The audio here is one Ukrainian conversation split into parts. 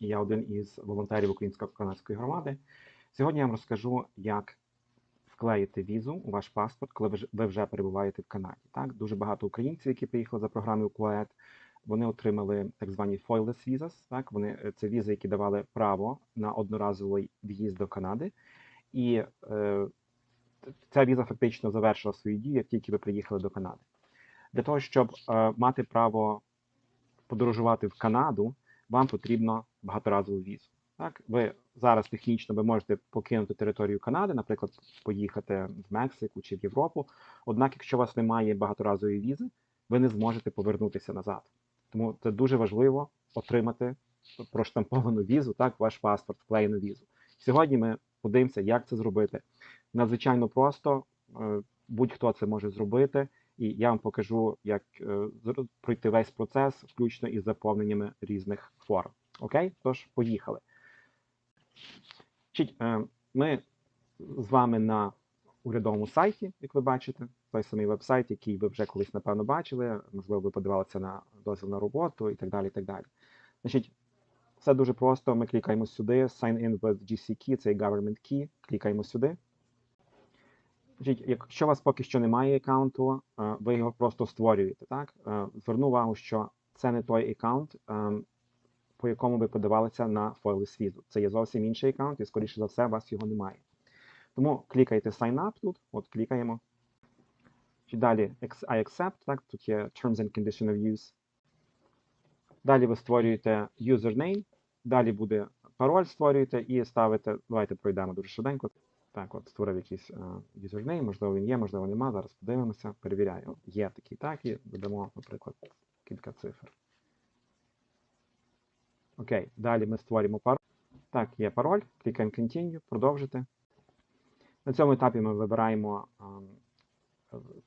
і я один із волонтерів українсько-канадської громади. Сьогодні я вам розкажу, як вклеїти візу у ваш паспорт, коли ви вже перебуваєте в Канаді. Так, дуже багато українців, які приїхали за програмою QUED, вони отримали так звані foilless visas. Так, вони е, це візи, які давали право на одноразовий в'їзд до Канади, і е, ця віза фактично завершила свою дію, як тільки ви приїхали до Канади. Для того, щоб е, мати право подорожувати в Канаду, вам потрібно багаторазову візу. Так, ви зараз технічно ви можете покинути територію Канади, наприклад, поїхати в Мексику чи в Європу. Однак, якщо у вас немає багаторазової візи, ви не зможете повернутися назад. Тому це дуже важливо отримати проштамповану візу, так, ваш паспорт, вклеєну візу. Сьогодні ми подивимося, як це зробити. Надзвичайно просто, е, будь-хто це може зробити, і я вам покажу, як е, пройти весь процес, включно із заповненнями різних форм. Окей? Тож, поїхали. Е, Ми з вами на урядовому сайті, як ви бачите, той самий веб-сайт, який ви вже колись, напевно, бачили, можливо, ви подавалися на дозвіл на роботу і так далі. і так далі. Значить, все дуже просто. Ми клікаємо сюди, Sign in with GC Key, це Government Key, клікаємо сюди. Значить, якщо у вас поки що немає аккаунту, е, ви його просто створюєте. Так? Е, Зверну увагу, що це не той аккаунт, е, по якому ви подавалися на Foiless візу. Це є зовсім інший аккаунт, і, скоріше за все, у вас його немає. Тому клікайте Sign Up тут, от клікаємо. Чи далі I accept, так, тут є Terms and Condition of Use. Далі ви створюєте username, далі буде пароль створюєте і ставите. Давайте пройдемо дуже швиденько. Так, от створив якийсь е, юзернейм, можливо, він є, можливо, нема. Зараз подивимося, перевіряю. Є такий, так, і додамо, наприклад, кілька цифр. Окей, далі ми створюємо пароль. Так, є пароль, клікаємо Continue, продовжити. На цьому етапі ми вибираємо ем,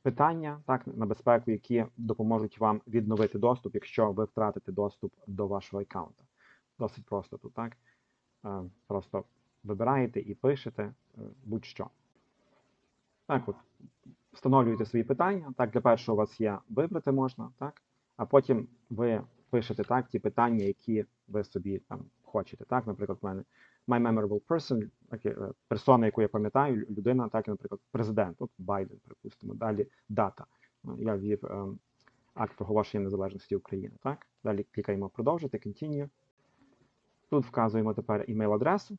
питання так, на безпеку, які допоможуть вам відновити доступ, якщо ви втратите доступ до вашого аккаунта. Досить просто тут, так? Е, Просто вибираєте і пишете е, будь-що. Так, от, встановлюєте свої питання. Так, для першого у вас є вибрати можна, так? А потім ви пишете так, ті питання, які ви собі там хочете. Так, наприклад, в мене my memorable person, е, персона, яку я пам'ятаю, людина, так, наприклад, президент, от Байден, припустимо, далі дата. Е, Я ввів е, акт проголошення незалежності України. Так? Далі клікаємо продовжити, continue. Тут вказуємо тепер імейл-адресу,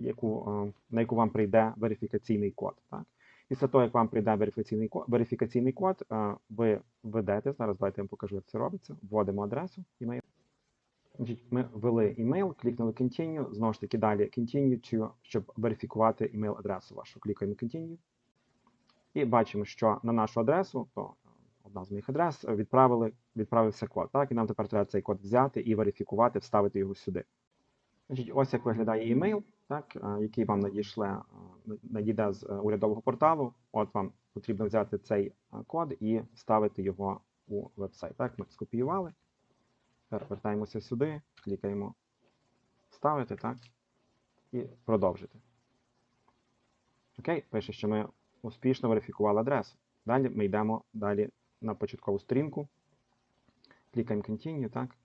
яку, е, на яку вам прийде верифікаційний код. Так? Після того, як вам прийде верифікаційний код, верифікаційний код, е, ви введете, зараз давайте я вам покажу, як це робиться. Вводимо адресу. Значить, ми ввели імейл, клікнули Continue, знову ж таки далі Continue, to, щоб верифікувати імейл-адресу вашу. Клікаємо Continue. І бачимо, що на нашу адресу, то е, одна з моїх адрес, е, відправили, відправився код. Так, і нам тепер треба цей код взяти і верифікувати, вставити його сюди. Значить, ось як виглядає імейл, так, е, який вам надійшле, е, надійде з е, урядового порталу. От вам потрібно взяти цей код і вставити його у веб-сайт. Так, ми скопіювали. Тепер вертаємося сюди, клікаємо вставити, так, і продовжити. Окей, пише, що ми успішно верифікували адресу. Далі ми йдемо далі на початкову сторінку. Клікаємо Continue, так.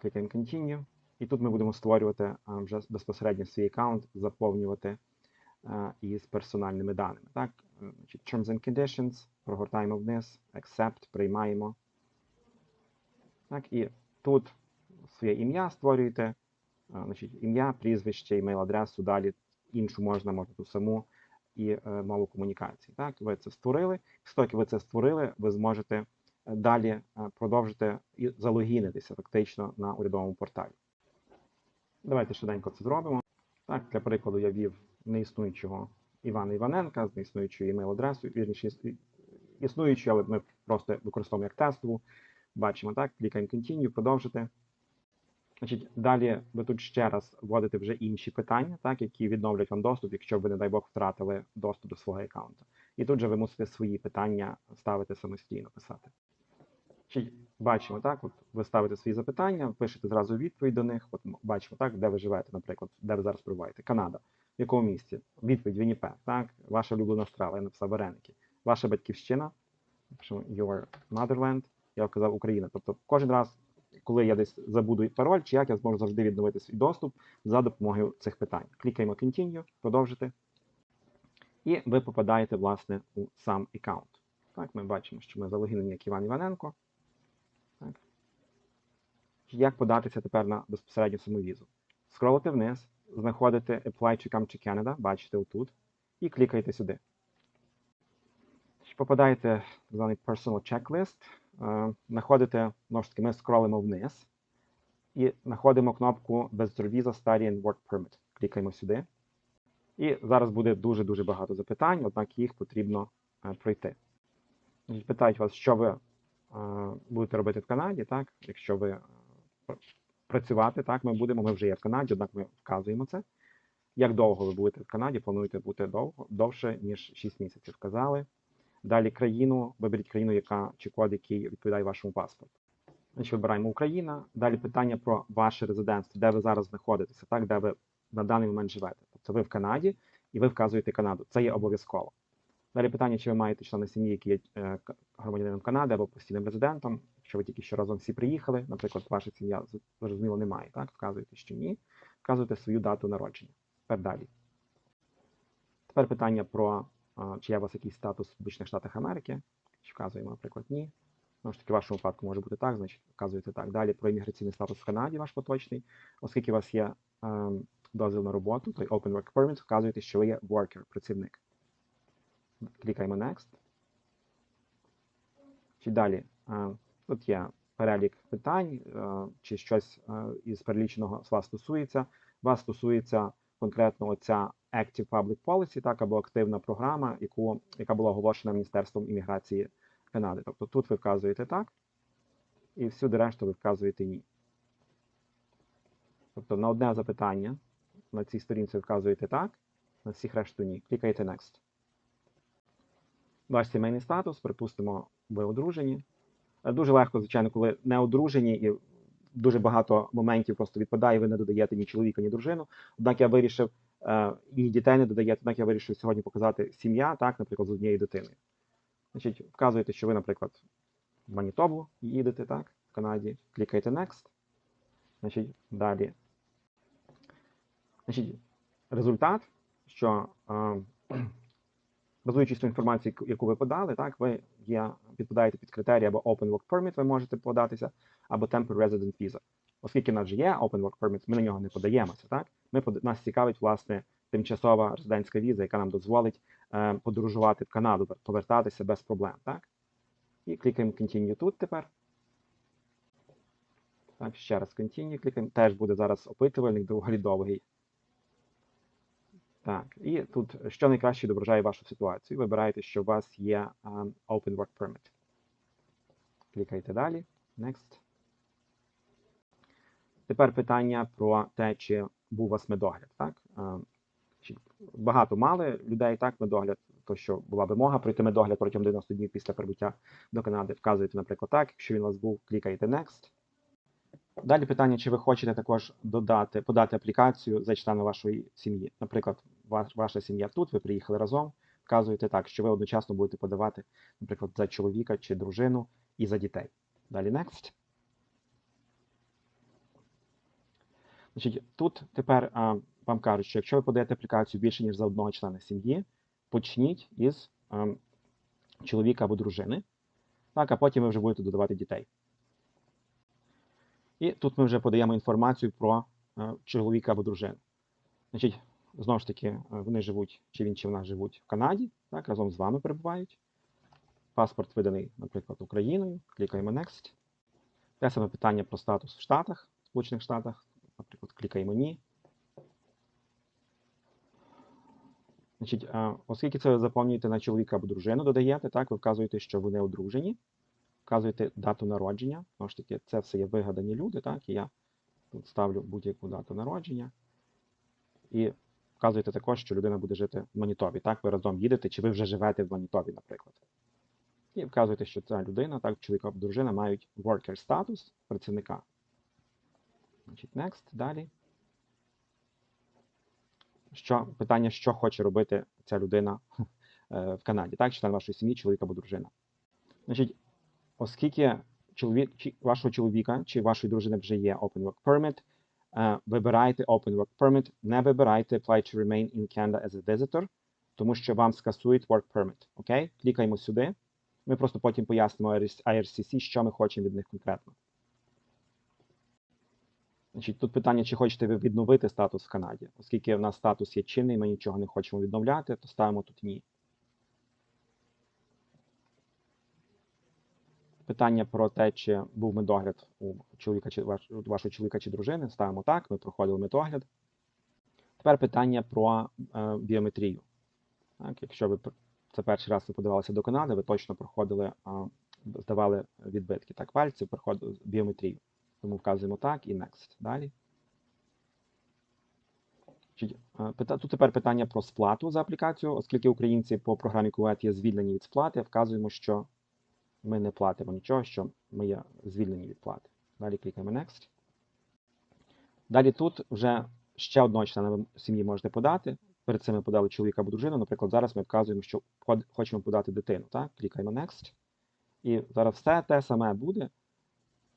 Клікаємо Continue. І тут ми будемо створювати вже безпосередньо свій аккаунт, заповнювати із персональними даними. Так? Е, Terms and Conditions, прогортаємо вниз, Accept, приймаємо. Так, і тут своє ім'я створюєте, ім'я, прізвище, імейл-адресу, далі іншу можна, можна ту саму і е, мову комунікації. Так, ви це створили. Як ви це створили, ви зможете е, далі продовжити і залогінитися фактично на урядовому порталі. Давайте швиденько це зробимо. Так, для прикладу я ввів неіснуючого Івана Іваненка з неіснуючою імейл-адресою, вірніше, іс- існуючу, але ми просто використовуємо як тестову. Бачимо, так, клікаємо Continue, продовжити. Значить, далі ви тут ще раз вводите вже інші питання, так, які відновлять вам доступ, якщо ви, не дай Бог, втратили доступ до свого аккаунту. І тут же ви мусите свої питання ставити самостійно писати. Бачимо, так, от ви ставите свої запитання, пишете зразу відповідь до них. От бачимо, так, де ви живете, наприклад, де ви зараз перебуваєте. Канада. В якому місті? Відповідь Вінніпек, так, ваша улюблена страва, я написав вареники. Ваша батьківщина, пишемо your motherland, я вказав Україна. Тобто кожен раз коли я десь забуду пароль, чи як я зможу завжди відновити свій доступ за допомогою цих питань. Клікаємо Continue, продовжити. І ви попадаєте, власне, у сам аккаунт. Так, ми бачимо, що ми залогінені як Іван Іваненко. Так. Як податися тепер на безпосередньо саму візу? Скролите вниз, знаходите Apply to Come to Canada, бачите отут, і клікаєте сюди. Попадаєте в званий Personal Checklist, е, знаходите, знову ж таки, ми скролимо вниз і знаходимо кнопку Visitor Visa Study and Work Permit. Клікаємо сюди. І зараз буде дуже-дуже багато запитань, однак їх потрібно е, пройти. Питають вас, що ви будете робити в Канаді, так? Якщо ви е, працювати, так, ми будемо, ми вже є в Канаді, однак ми вказуємо це. Як довго ви будете в Канаді? Плануєте бути довго, довше, ніж 6 місяців, вказали. Далі країну, виберіть країну, яка чи код, який відповідає вашому паспорту. Значить, вибираємо Україна. Далі питання про ваше резидентство, де ви зараз знаходитеся, так, де ви на даний момент живете. Тобто ви в Канаді і ви вказуєте Канаду. Це є обов'язково. Далі питання, чи ви маєте члени сім'ї, які є е, громадянином Канади або постійним резидентом. Якщо ви тільки що разом всі приїхали, наприклад, ваша сім'я зрозуміло немає, так? Вказуєте, що ні. Вказуєте свою дату народження. Тепер далі. Тепер питання про чи є у вас якийсь статус в Сполучених Штатах Америки. Чи вказуємо, наприклад, ні. Знову ж таки, в вашому випадку може бути так, значить вказуєте так. Далі про імміграційний статус в Канаді, ваш поточний. Оскільки у вас є ем, дозвіл на роботу, той Open Work Permit, вказуєте, що ви є worker, працівник. Клікаємо Next. Чи далі? Тут є перелік питань, чи щось із переліченого вас стосується. Вас стосується конкретно оця Active Public Policy, так, або активна програма, яку, яка була оголошена Міністерством імміграції Канади. Тобто тут ви вказуєте так, і всюди решту ви вказуєте ні. Тобто на одне запитання на цій сторінці вказуєте так, на всіх решту ні. Клікаєте Next. Ваш сімейний статус, припустимо, ви одружені. Е, Дуже легко, звичайно, коли не одружені і дуже багато моментів просто відпадає, ви не додаєте ні чоловіка, ні дружину. Однак я вирішив, е, ні дітей не додаєте, однак я вирішив сьогодні показати сім'я, так, наприклад, з однією дитиною. Значить, вказуєте, що ви, наприклад, в Манітобу їдете, так, в Канаді, клікаєте Next. Значить, далі. Значить, результат, що е, базуючись на інформації, яку- ви подали, так, ви є, підпадаєте під критерії або Open Work Permit, ви можете податися, або Temporary Resident Visa. Оскільки в нас же є Open Work Permit, ми на нього не подаємося. Так? Ми, нас цікавить, власне, тимчасова резидентська віза, яка нам дозволить е, подорожувати в Канаду, повертатися без проблем. Так? І клікаємо Continue тут тепер. Так, ще раз Continue клікаємо. Теж буде зараз опитувальник доволі довгий. Так, і тут що найкраще відображає вашу ситуацію. Вибираєте, що у вас є Open Work Permit. Клікайте далі. Next. Тепер питання про те, чи був у вас медогляд. Так? Багато мали людей так, медогляд, то що була вимога пройти медогляд протягом 90 днів після прибуття до Канади. Вказуєте, наприклад, так. Якщо він у вас був, клікаєте Next. Далі питання, чи ви хочете також додати, подати аплікацію за члена вашої сім'ї. Наприклад, ваш, ваша сім'я тут, ви приїхали разом, вказуєте так, що ви одночасно будете подавати, наприклад, за чоловіка чи дружину і за дітей. Далі next. Значить, тут тепер а, вам кажуть, що якщо ви подаєте аплікацію більше, ніж за одного члена сім'ї, почніть із а, чоловіка або дружини, так, а потім ви вже будете додавати дітей. І тут ми вже подаємо інформацію про е, чоловіка або дружину. Значить, знову ж таки, е, вони живуть, чи він, чи вона живуть в Канаді, так, разом з вами перебувають. Паспорт виданий, наприклад, Україною. Клікаємо Next. Те саме питання про статус в Штатах, Сполучених Штатах. Наприклад, клікаємо Ні. Значить, е, оскільки це ви заповнюєте на чоловіка або дружину, додаєте, так, ви вказуєте, що вони одружені вказуєте дату народження. Знову ж таки, це все є вигадані люди, так, і я тут ставлю будь-яку дату народження. І вказуєте також, що людина буде жити в Манітобі. Так, ви разом їдете, чи ви вже живете в Манітобі, наприклад. І вказуєте, що ця людина, так, чоловік або дружина мають worker статус працівника. Значить, next, далі. Що, питання, що хоче робити ця людина е, в Канаді, так, член вашої сім'ї, чоловік або дружина. Значить, Оскільки чоловік, чи вашого чоловіка чи вашої дружини вже є Open Work Permit, вибирайте Open Work Permit, не вибирайте Apply to Remain in Canada as a Visitor, тому що вам скасують Work Permit. Окей? Клікаємо сюди. Ми просто потім пояснимо IRCC, що ми хочемо від них конкретно. Значить, тут питання, чи хочете ви відновити статус в Канаді. Оскільки в нас статус є чинний, ми нічого не хочемо відновляти, то ставимо тут ні. Питання про те, чи був медогляд у чоловіка чи ваш, вашого чоловіка чи дружини. Ставимо так, ми проходили медогляд. Тепер питання про е, біометрію. Так, якщо ви це перший раз ви подавалися до Канади, ви точно проходили, а, здавали відбитки так, пальців, проходили біометрію. Тому вказуємо так і next. Далі. Е, Тут тепер питання про сплату за аплікацію, оскільки українці по програмі КУЕТ є звільнені від сплати, вказуємо, що ми не платимо нічого, що ми є звільнені від плати. Далі клікаємо Next. Далі тут вже ще одного члена сім'ї можете подати. Перед цим ми подали чоловіка або дружину. Наприклад, зараз ми вказуємо, що хочемо подати дитину. Так? Клікаємо Next. І зараз все те саме буде.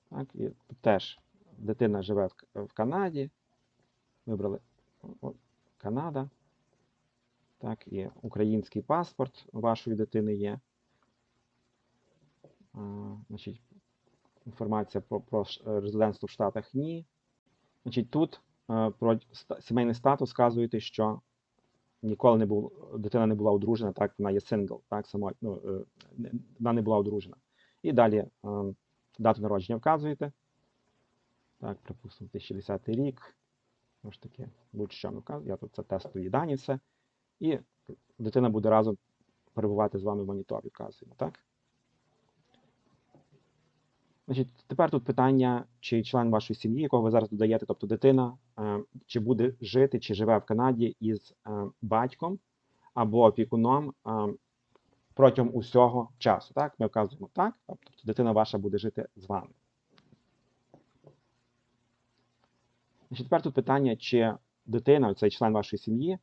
Так? І теж дитина живе в, Канаді. Вибрали Канада. Так, і український паспорт вашої дитини є. А, Значить, інформація про, про е, резидентство в Штатах ні. Значить, тут е, про сімейний статус вказуєте, що ніколи не був, дитина не була одружена, так, вона є сингл, так, само, ну, е, вона не була одружена. І далі е, дату народження вказуєте. Так, припустимо, 2010 рік. Ж таки, будь-що ми. Я тут це тестові дані все. І дитина буде разом перебувати з вами в моніторі, вказуємо, так? Значить, тепер тут питання, чи член вашої сім'ї, якого ви зараз додаєте, тобто дитина, е, чи буде жити, чи живе в Канаді із е, батьком або опікуном е, протягом усього часу. Так? Ми вказуємо так, тобто дитина ваша буде жити з вами. Значить, тепер тут питання, чи дитина, цей член вашої сім'ї,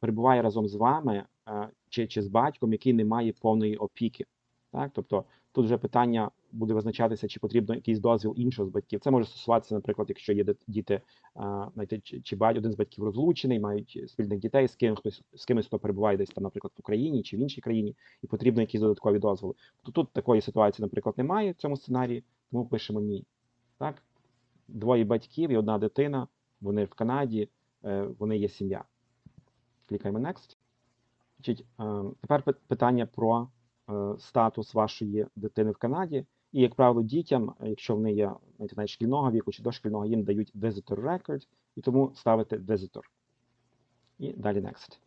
перебуває разом з вами чи, чи з батьком, який не має повної опіки. Так? Тобто тут вже питання буде визначатися, чи потрібно якийсь дозвіл іншого з батьків. Це може стосуватися, наприклад, якщо є діти, знаєте, чи, бать- один з батьків розлучений, мають спільних дітей, з ким хтось з кимось, хто перебуває десь там, наприклад, в Україні чи в іншій країні, і потрібно якісь додаткові дозволи. То тут такої ситуації, наприклад, немає в цьому сценарії, тому пишемо ні. Так? Двоє батьків і одна дитина, вони в Канаді, е, вони є сім'я. Клікаємо Next. Значить, е, тепер питання про е, статус вашої дитини в Канаді. І, як правило, дітям, е, якщо вони є навіть шкільного віку чи дошкільного, їм дають visitor record, і тому ставите visitor. І далі next.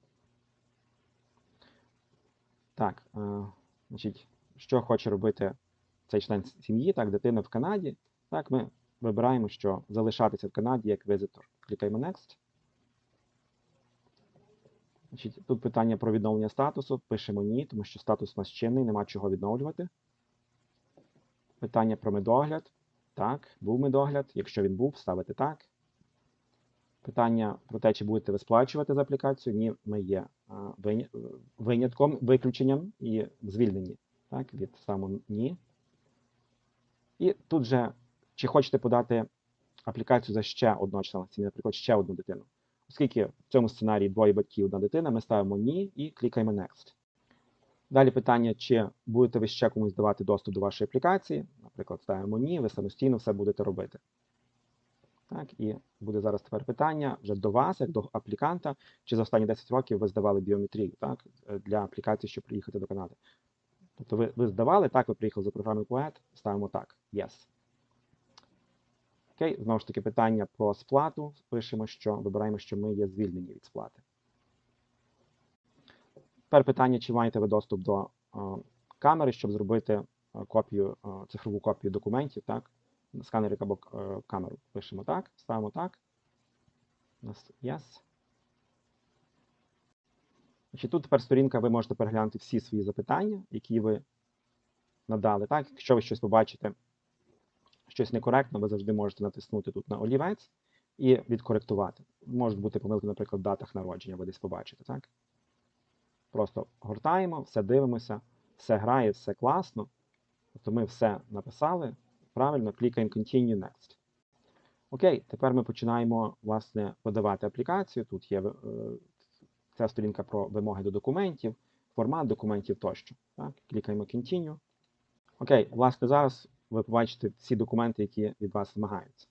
Так, е, значить, що хоче робити цей член сім'ї, так, дитина в Канаді. Так, ми вибираємо, що залишатися в Канаді як visitor. Клікаємо next. Значить, тут питання про відновлення статусу. Пишемо ні, тому що статус у нас чинний, нема чого відновлювати. Питання про медогляд. Так, був медогляд. Якщо він був, ставите так. Питання про те, чи будете ви сплачувати за аплікацію. Ні, ми є винятком, виключенням і звільнені. Так, від ставимо ні. І тут же, чи хочете подати аплікацію за ще одного члена наприклад, ще одну дитину. Оскільки в цьому сценарії двоє батьків, одна дитина, ми ставимо ні і клікаємо Next. Далі питання, чи будете ви ще комусь давати доступ до вашої аплікації. Наприклад, ставимо ні, ви самостійно все будете робити. Так, і буде зараз тепер питання вже до вас, як до апліканта, чи за останні 10 років ви здавали біометрію так, для аплікації, щоб приїхати до Канади. Тобто ви, ви здавали, так, ви приїхали за програмою Poet, ставимо так, yes. Окей, знову ж таки, питання про сплату. Пишемо, що вибираємо, що ми є звільнені від сплати. Тепер питання, чи маєте ви доступ до камери, щоб зробити копію, цифрову копію документів, так? Сканер або е, камеру. Пишемо так, ставимо так. У нас yes. Значить, тут тепер сторінка, ви можете переглянути всі свої запитання, які ви надали. Так, якщо ви щось побачите, щось некоректно, ви завжди можете натиснути тут на олівець і відкоректувати. Можуть бути помилки, наприклад, в датах народження, ви десь побачите, так? Просто гортаємо, все дивимося, все грає, все класно. Тобто ми все написали, правильно, клікаємо Continue Next. Окей, тепер ми починаємо власне подавати аплікацію. Тут є е, ця сторінка про вимоги до документів, формат документів тощо. Так? Клікаємо Continue. Окей, власне, зараз ви побачите всі документи, які від вас вимагаються.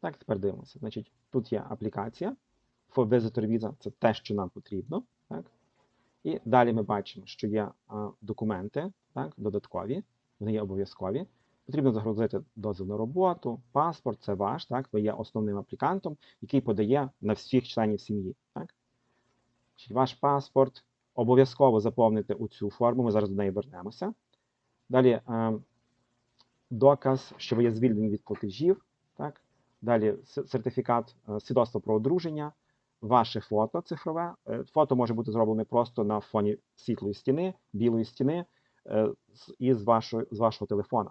Так, тепер дивимося. Значить, тут є аплікація for Visitor Visa, це те, що нам потрібно. Так? І далі ми бачимо, що є документи так, додаткові, вони є обов'язкові. Потрібно загрузити дозвіл на роботу, паспорт, це ваш, так, ви є основним аплікантом, який подає на всіх членів сім'ї. Так? Ваш паспорт обов'язково заповнити у цю форму, ми зараз до неї вернемося. Далі доказ, що ви є звільнені від платежів. Так? Далі сертифікат свідоцтво про одруження, ваше фото цифрове. Е, Фото може бути зроблене просто на фоні світлої стіни, білої стіни е, і з вашого, з вашого телефона.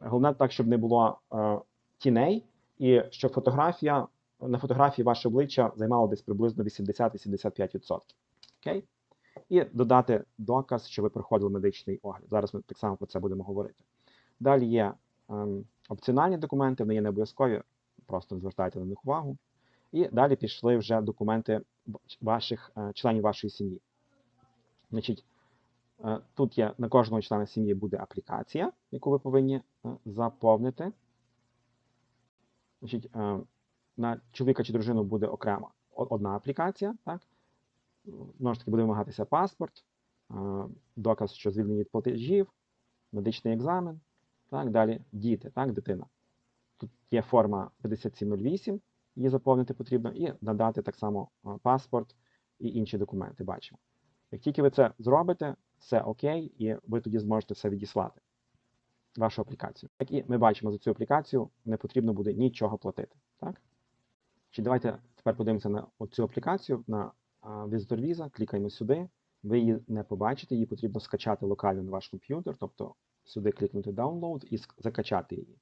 Головне так, щоб не було е, тіней, і щоб фотографія на фотографії ваше обличчя займало десь приблизно 80-85%. Окей? І додати доказ, що ви проходили медичний огляд. Зараз ми так само про це будемо говорити. Далі є ем, опціональні документи, вони є не обов'язкові, просто звертайте на них увагу. І далі пішли вже документи ваших е, членів вашої сім'ї. Значить, е, тут є на кожного члена сім'ї буде аплікація, яку ви повинні е, заповнити. Значить, на чоловіка чи дружину буде окремо одна аплікація, так? Знову ж таки, буде вимагатися паспорт, доказ, що звільнені від платежів, медичний екзамен, так, далі діти, так, дитина. Тут є форма 5708, її заповнити потрібно, і надати так само е, паспорт і інші документи. Бачимо. Як тільки ви це зробите, все окей, і ви тоді зможете все відіслати. Вашу аплікацію. Як і ми бачимо за цю аплікацію, не потрібно буде нічого платити. Так? Чи давайте тепер подивимося на цю аплікацію на Visitor Visa, клікаємо сюди. Ви її не побачите, її потрібно скачати локально на ваш комп'ютер, тобто сюди клікнути Download і закачати її.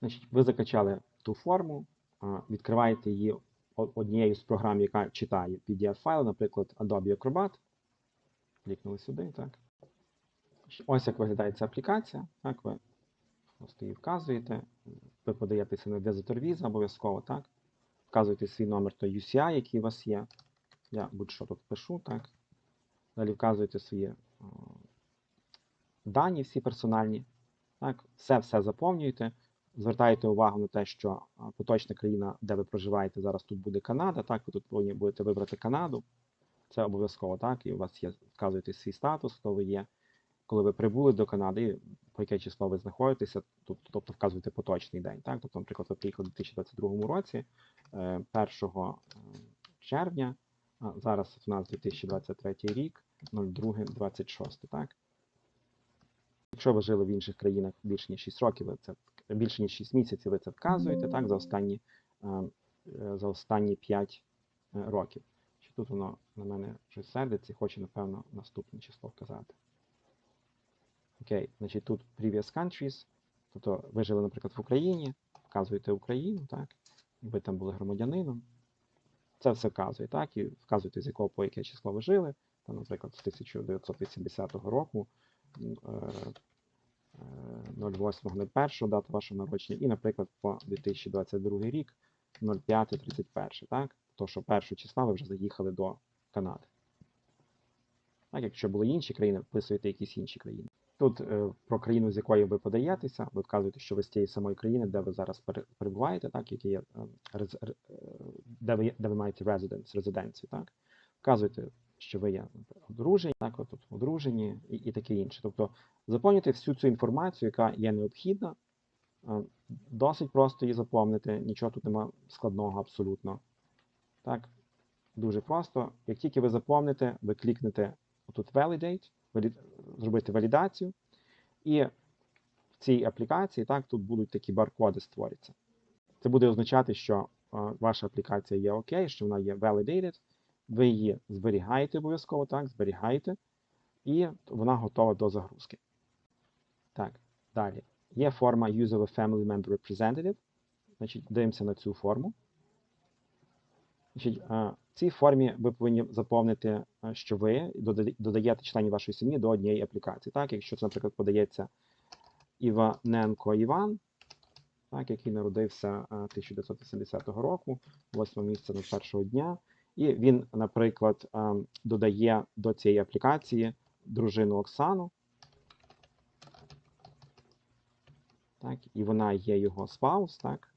Значить, ви закачали ту форму, відкриваєте її однією з програм, яка читає PDF-файл, наприклад, Adobe Acrobat. Клікнули сюди, так. Ось як виглядає ця аплікація. Так, ви просто її вказуєте. Ви подаєтеся на Visitor Visa обов'язково, так. Вказуєте свій номер той UCI, який у вас є. Я будь-що тут пишу, так. Далі вказуєте свої дані, всі персональні. Так, все-все заповнюєте. Звертаєте увагу на те, що поточна країна, де ви проживаєте, зараз тут буде Канада. Так, ви тут повинні будете вибрати Канаду. Це обов'язково, так, і у вас є, вказуєте свій статус, хто ви є. Коли ви прибули до Канади, по яке число ви знаходитеся, тобто вказуєте поточний день. Так? Тобто, наприклад, ви приїхали у 2022 році, е, 1 червня, а зараз у нас 2023 рік, 02.26, так? Якщо ви жили в інших країнах більше ніж 6 років, це більше ніж 6 місяців, ви це вказуєте так, за останні, е, е, за останні 5 е, років. Чи тут воно на мене щось сердиться і хоче, напевно, наступне число вказати. Окей, значить тут previous countries, тобто ви жили, наприклад, в Україні, вказуєте Україну, так, ви там були громадянином. Це все вказує, так, і вказуєте, з якого по яке число ви жили, там, наприклад, з 1980 року, 08.01 дата вашого народження, і, наприклад, по 2022 рік, 05.31, так, то що першого числа ви вже заїхали до Канади. Так, якщо були інші країни, вписуєте якісь інші країни. Тут е, про країну, з якої ви подаєтеся, ви вказуєте, що ви з тієї самої країни, де ви зараз перебуваєте, так, які є, е, е, де, ви, де ви маєте residence, резиденцію, так. Вказуєте, що ви є одружені, так, от одружені і, і таке інше. Тобто заповнюйте всю цю інформацію, яка є необхідна. Е, Досить просто її заповнити, нічого тут нема складного абсолютно. Так, дуже просто. Як тільки ви заповните, ви клікнете тут Validate, зробити валідацію, і в цій аплікації так, тут будуть такі бар-коди створяться. Це буде означати, що е, ваша аплікація є окей, що вона є validated, ви її зберігаєте обов'язково, так, зберігаєте, і вона готова до загрузки. Так, далі. Є форма Use of a Family Member Representative. Значить, дивимося на цю форму. Значить, е, в цій формі ви повинні заповнити, е, що ви додаєте членів вашої сім'ї до однієї аплікації. Так, якщо це, наприклад, подається Іваненко Іван, так, який народився е, 1980 року, 8 місяця до першого дня. І він, наприклад, е, додає до цієї аплікації дружину Оксану. Так, і вона є його спаус, так.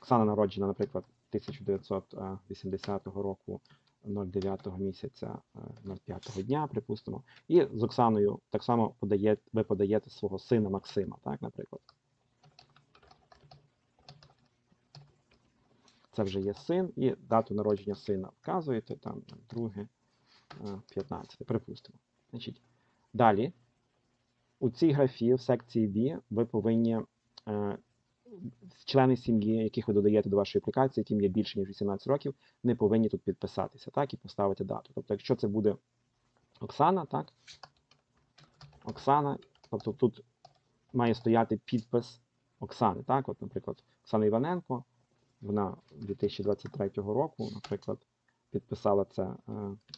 Оксана народжена, наприклад, 1980 року 09 місяця е, 05 дня, припустимо. І з Оксаною так само подає, ви подаєте свого сина Максима, так, наприклад. Це вже є син, і дату народження сина вказуєте, там 2, 15, припустимо. Значить, далі, у цій графі в секції B ви повинні е, члени сім'ї, яких ви додаєте до вашої аплікації, яким є більше ніж 18 років, не повинні тут підписатися, так, і поставити дату. Тобто, якщо це буде Оксана, так, Оксана, тобто тут має стояти підпис Оксани, так, от, наприклад, Оксана Іваненко, вона 2023 року, наприклад, підписала це е,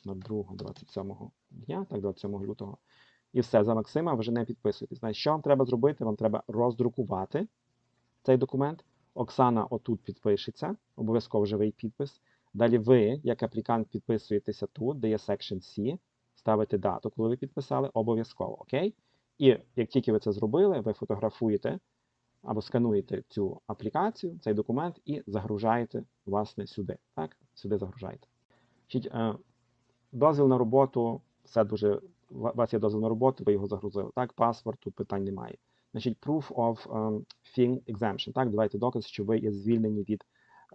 на 2-27 дня, так, 27 лютого. І все, за Максима ви вже не підписуєтесь. Значить, що вам треба зробити? Вам треба роздрукувати цей документ. Оксана отут підпишеться, обов'язково живий підпис. Далі ви, як аплікант, підписуєтеся тут, де є Section C, ставите дату, коли ви підписали, обов'язково. Окей? І як тільки ви це зробили, ви фотографуєте або скануєте цю аплікацію, цей документ і загружаєте, власне, сюди. Так? Сюди загружаєте. Значить, е, дозвіл на роботу, все дуже. У вас є дозвіл на роботу, ви його загрузили. Так, паспорт, тут питань немає. Значить, proof of um, fee exemption. Так, давайте доказ, що ви є звільнені від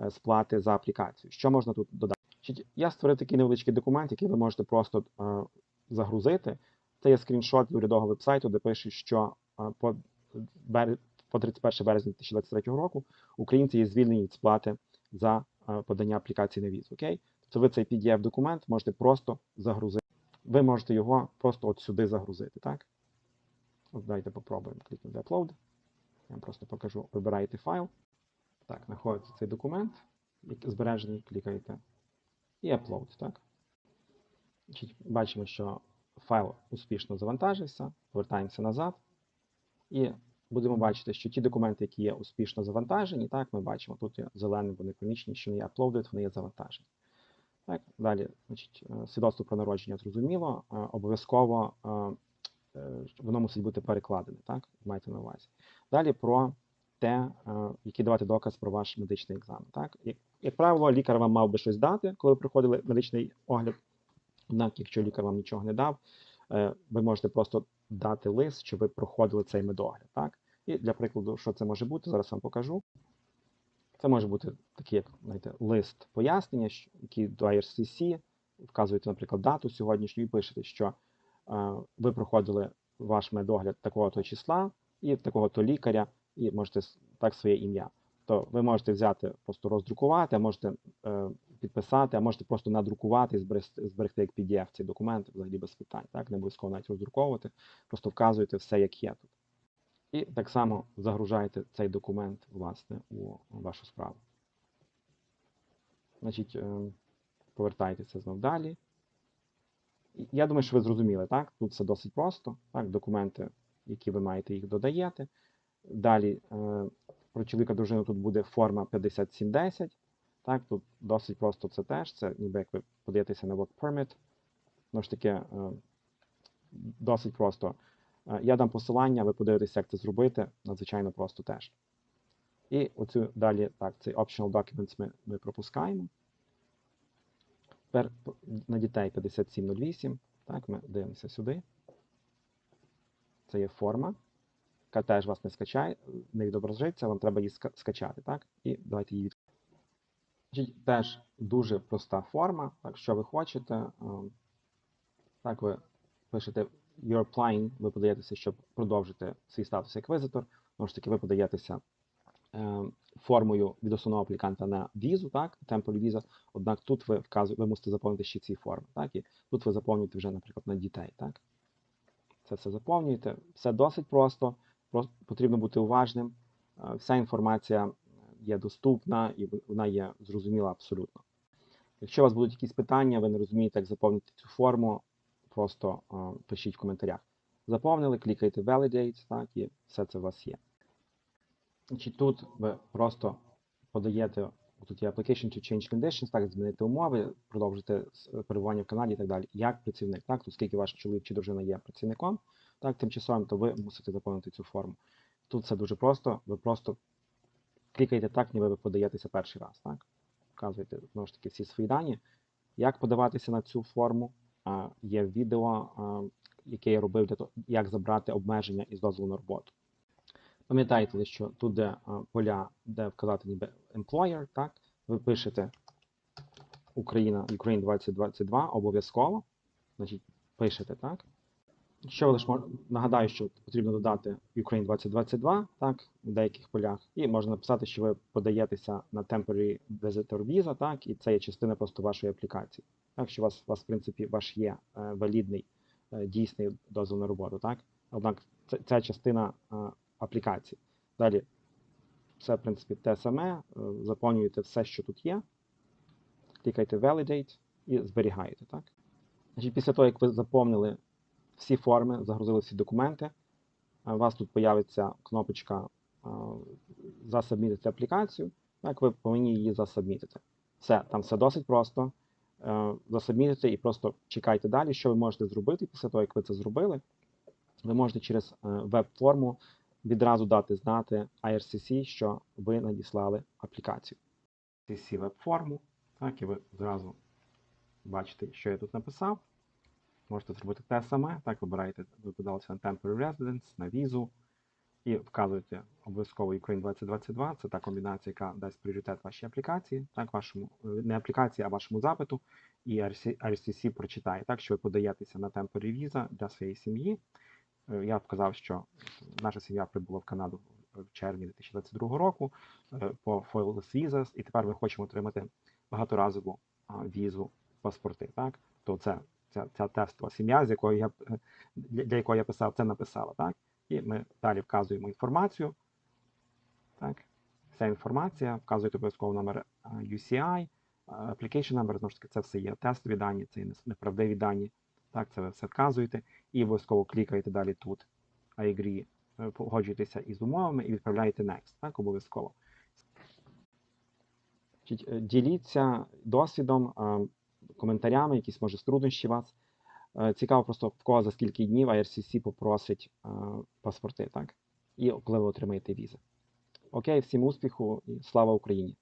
е, сплати за аплікацію. Що можна тут додати? Значить, я створив такий невеличкий документ, який ви можете просто е, загрузити. Це є скріншот з урядового вебсайту, де пише, що е, по. По 31 березня 2023 року українці є звільнені від сплати за е, подання аплікації на візу. Окей? Тобто ви цей PDF-документ можете просто загрузити. Ви можете його просто от сюди загрузити. так? От давайте попробуємо клікнути Upload. Я вам просто покажу. Вибираєте файл. Так, знаходиться цей документ, збережений, клікаєте і Upload. Так? Бачимо, що файл успішно завантажився. Повертаємося назад. І будемо бачити, що ті документи, які є успішно завантажені, так, ми бачимо, тут є зеленим, вони помічені, що не є uploaded, вони є завантажені. Так, Далі, значить, е, свідоцтво про народження зрозуміло, е, обов'язково е, воно мусить бути перекладене, так? Майте на увазі. Далі про те, який давати доказ про ваш медичний екзамен. Так? Як, як правило, лікар вам мав би щось дати, коли проходили медичний огляд. Однак, якщо лікар вам нічого не дав, ви можете просто дати лист, що ви проходили цей медогляд. Так? І для прикладу, що це може бути, зараз вам покажу. Це може бути такий, як знаєте, лист пояснення, який до IRCC, вказуєте, наприклад, дату сьогоднішню і пишете, що е, ви проходили ваш медогляд такого-то числа і такого-то лікаря, і можете так своє ім'я. То ви можете взяти, просто роздрукувати, можете е, підписати, а можете просто надрукувати і зберегти, як PDF цей документ, взагалі без питань. Так? Не обов'язково навіть роздруковувати, просто вказуєте все, як є тут. І так само загружаєте цей документ, власне, у вашу справу. Значить, е, повертайтеся знов далі. Я думаю, що ви зрозуміли, так? Тут все досить просто. Так, документи, які ви маєте, їх додаєте. Далі е, про чоловіка дружину тут буде форма 5710. Так, тут досить просто це теж. Це ніби як ви подаєтеся на work permit. Знову ж таки, е, досить просто. Е, Я дам посилання, ви подивитеся, як це зробити. Надзвичайно просто теж. І оцю далі, так, цей optional documents ми, ми пропускаємо. Тепер на дітей 5708. Так, ми дивимося сюди. Це є форма, яка теж вас не скачає, не відображиться, вам треба її скачати. Так? І давайте її. Теж дуже проста форма. Так, що ви хочете. ем, Так, ви пишете you're applying, ви подаєтеся, щоб продовжити свій статус як візитор. Знову ж таки, ви подаєтеся е, формою від основного апліканта на візу, так, темполі віза. Однак тут ви вказуєте, ви мусите заповнити ще ці форми. Так, і тут ви заповнюєте вже, наприклад, на дітей. Так. Це все заповнюєте. Все досить просто, просто потрібно бути уважним. Е, Вся інформація є доступна і вона є зрозуміла абсолютно. Якщо у вас будуть якісь питання, ви не розумієте, як заповнити цю форму, просто е, пишіть в коментарях. заповнили, клікаєте Validate, так, і все це у вас є. Значить, тут ви просто подаєте, тут є Application to Change Conditions, так, змінити умови, продовжити перебування в Канаді і так далі. Як працівник, так, тут скільки ваш чоловік чи дружина є працівником, так, тимчасовим, то ви мусите заповнити цю форму. Тут все дуже просто, ви просто клікаєте так, ніби ви подаєтеся перший раз, так? Вказуєте знову ж таки всі свої дані. Як подаватися на цю форму? Є відео, яке я робив для того, як забрати обмеження із дозволу на роботу. Пам'ятайте, що тут де поля, де вказати ніби employer, так? Ви пишете Україна, Ukraine 2022 обов'язково. Значить, пишете, так? Що лише мож... нагадаю, що потрібно додати Ukraine 2022, так, в деяких полях, і можна написати, що ви подаєтеся на Temporary Visitor Visa, так, і це є частина просто вашої аплікації. Так, що у вас, у вас в принципі, ваш є е, валідний, е, дійсний дозвіл на роботу, так? Однак це, ця частина е, аплікації. Далі, це, в принципі, те саме, е, заповнюєте все, що тут є, клікайте Validate і зберігаєте, так? Після того, як ви заповнили всі форми, загрузили всі документи. У вас тут появиться кнопочка засабмітити аплікацію. Так, ви повинні її засабмітити. Все, там все досить просто. Е, Засабмітити і просто чекайте далі. Що ви можете зробити після того, як ви це зробили? Ви можете через е, веб-форму відразу дати знати IRCC, що ви надіслали аплікацію. IRCC веб-форму, так, і ви зразу бачите, що я тут написав. Можете зробити те саме. Так, вибираєте, ви подалися на Temporary Residence, на візу і вказуєте обов'язково Ukraine 2022. Це та комбінація, яка дасть пріоритет вашій аплікації, так, вашому, е, не аплікації, а вашому запиту. І RC RCC прочитає, так, що ви подаєтеся на Temporary Visa для своєї сім'ї. Е, Я вказав, що наша сім'я прибула в Канаду в червні 2022 року е, по Foilless Visas, і тепер ми хочемо отримати багаторазову візу паспорти. Так? То це ця, ця тестова сім'я, з якою я для, якої я писав, це написала. Так? І ми далі вказуємо інформацію. Так? Вся інформація, вказуєте обов'язково номер е, UCI, е, application number, знову ж таки, це все є тестові дані, це неправдиві дані. Так, це ви все вказуєте. І обов'язково клікаєте далі тут I agree, е, погоджуєтеся із умовами і відправляєте next. Так, обов'язково. Діліться досвідом, коментарями, якісь може труднощі вас. Е, Цікаво просто в кого за скільки днів IRCC попросить е, паспорти, так? І коли ви отримаєте візи. Окей, всім успіху і слава Україні!